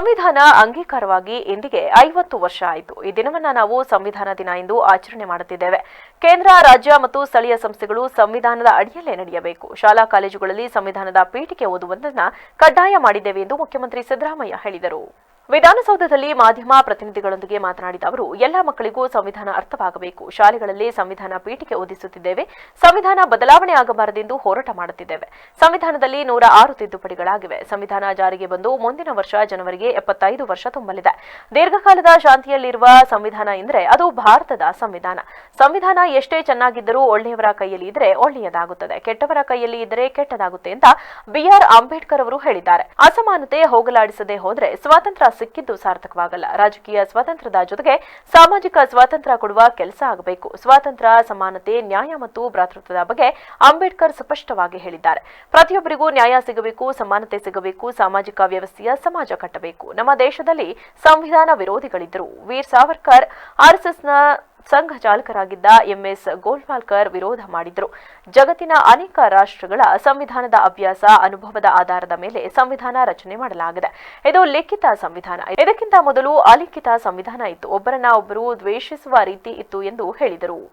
ಸಂವಿಧಾನ ಅಂಗೀಕಾರವಾಗಿ ಇಂದಿಗೆ ಐವತ್ತು ವರ್ಷ ಆಯಿತು. ಈ ದಿನವನ್ನ ನಾವು ಸಂವಿಧಾನ ದಿನ ಎಂದು ಆಚರಣೆ ಮಾಡುತ್ತಿದ್ದೇವೆ. ಕೇಂದ್ರ, ರಾಜ್ಯ ಮತ್ತು ಸ್ಥಳೀಯ ಸಂಸ್ಥೆಗಳು ಸಂವಿಧಾನದ ಅಡಿಯಲ್ಲೇ ನಡೆಯಬೇಕು. ಶಾಲಾ ಕಾಲೇಜುಗಳಲ್ಲಿ ಸಂವಿಧಾನದ ಪೀಠಿಕೆ ಓದುವುದನ್ನು ಕಡ್ಡಾಯ ಮಾಡಿದ್ದೇವೆ ಎಂದು ಮುಖ್ಯಮಂತ್ರಿ ಸಿದ್ದರಾಮಯ್ಯ ಹೇಳಿದರು. ವಿಧಾನಸೌಧದಲ್ಲಿ ಮಾಧ್ಯಮ ಪ್ರತಿನಿಧಿಗಳೊಂದಿಗೆ ಮಾತನಾಡಿದ ಅವರು, ಎಲ್ಲ ಮಕ್ಕಳಿಗೂ ಸಂವಿಧಾನ ಅರ್ಥವಾಗಬೇಕು. ಶಾಲೆಗಳಲ್ಲಿ ಸಂವಿಧಾನ ಪೀಠಿಕೆ ಓದಿಸುತ್ತಿದ್ದೇವೆ. ಸಂವಿಧಾನ ಬದಲಾವಣೆ ಆಗಬಾರದೆಂದು ಹೋರಾಟ ಮಾಡುತ್ತಿದ್ದೇವೆ. ಸಂವಿಧಾನದಲ್ಲಿ ನೂರ ಆರು ತಿದ್ದುಪಡಿಗಳಾಗಿವೆ. ಸಂವಿಧಾನ ಜಾರಿಗೆ ಬಂದು ಮುಂದಿನ ವರ್ಷ ಜನವರಿಗೆ ಎಪ್ಪತ್ತೈದು ವರ್ಷ ತುಂಬಲಿದೆ. ದೀರ್ಘಕಾಲದ ಶಾಂತಿಯಲ್ಲಿರುವ ಸಂವಿಧಾನ ಎಂದರೆ ಅದು ಭಾರತದ ಸಂವಿಧಾನ. ಸಂವಿಧಾನ ಎಷ್ಟೇ ಚೆನ್ನಾಗಿದ್ದರೂ ಒಳ್ಳೆಯವರ ಕೈಯಲ್ಲಿ ಇದ್ರೆ ಒಳ್ಳೆಯದಾಗುತ್ತದೆ. ಕೆಟ್ಟವರ ಕೈಯಲ್ಲಿ ಇದ್ದರೆ ಕೆಟ್ಟದಾಗುತ್ತೆ ಅಂತ ಬಿಆರ್ ಅಂಬೇಡ್ಕರ್ ಅವರು ಹೇಳಿದ್ದಾರೆ. ಅಸಮಾನತೆ ಹೋಗಲಾಡಿಸದೆ ಹೋದರೆ ಸ್ವಾತಂತ್ರ್ಯ ಸಿಕ್ಕಿದ್ದು ಸಾರ್ಥಕವಾಗಲ್ಲ. ರಾಜಕೀಯ ಸ್ವಾತಂತ್ರ್ಯದ ಜೊತೆಗೆ ಸಾಮಾಜಿಕ ಸ್ವಾತಂತ್ರ್ಯ ಕೊಡುವ ಕೆಲಸ ಆಗಬೇಕು. ಸ್ವಾತಂತ್ರ್ಯ, ಸಮಾನತೆ, ನ್ಯಾಯ ಮತ್ತು ಭ್ರಾತೃತ್ವದ ಬಗ್ಗೆ ಅಂಬೇಡ್ಕರ್ ಸ್ಪಷ್ಟವಾಗಿ ಹೇಳಿದ್ದಾರೆ. ಪ್ರತಿಯೊಬ್ಬರಿಗೂ ನ್ಯಾಯ ಸಿಗಬೇಕು, ಸಮಾನತೆ ಸಿಗಬೇಕು, ಸಾಮಾಜಿಕ ವ್ಯವಸ್ಥೆಯ ಸಮಾಜ ಕಟ್ಟಬೇಕು. ನಮ್ಮ ದೇಶದಲ್ಲಿ ಸಂವಿಧಾನ ವಿರೋಧಿಗಳಿದ್ದರು. ವೀರ್ ಸಾವರ್ಕರ್ ಆರ್ಎಸ್ಎಸ್ನ ಸಂಘ ಚಾಲಕರಾಗಿದ್ದ ಎಂಎಸ್ ಗೋಲ್ವಾಲ್ಕರ್ ವಿರೋಧ ಮಾಡಿದರು. ಜಗತ್ತಿನ ಅನೇಕ ರಾಷ್ಟ್ರಗಳ ಸಂವಿಧಾನದ ಅಭ್ಯಾಸ, ಅನುಭವದ ಆಧಾರದ ಮೇಲೆ ಸಂವಿಧಾನ ರಚನೆ ಮಾಡಲಾಗಿದೆ. ಇದು ಲಿಖಿತ ಸಂವಿಧಾನ. ಇದಕ್ಕಿಂತ ಮೊದಲು ಅಲಿಖಿತ ಸಂವಿಧಾನ ಇತ್ತು. ಒಬ್ಬರನ್ನ ಒಬ್ಬರು ದ್ವೇಷಿಸುವ ರೀತಿ ಇತ್ತು ಎಂದು ಹೇಳಿದರು.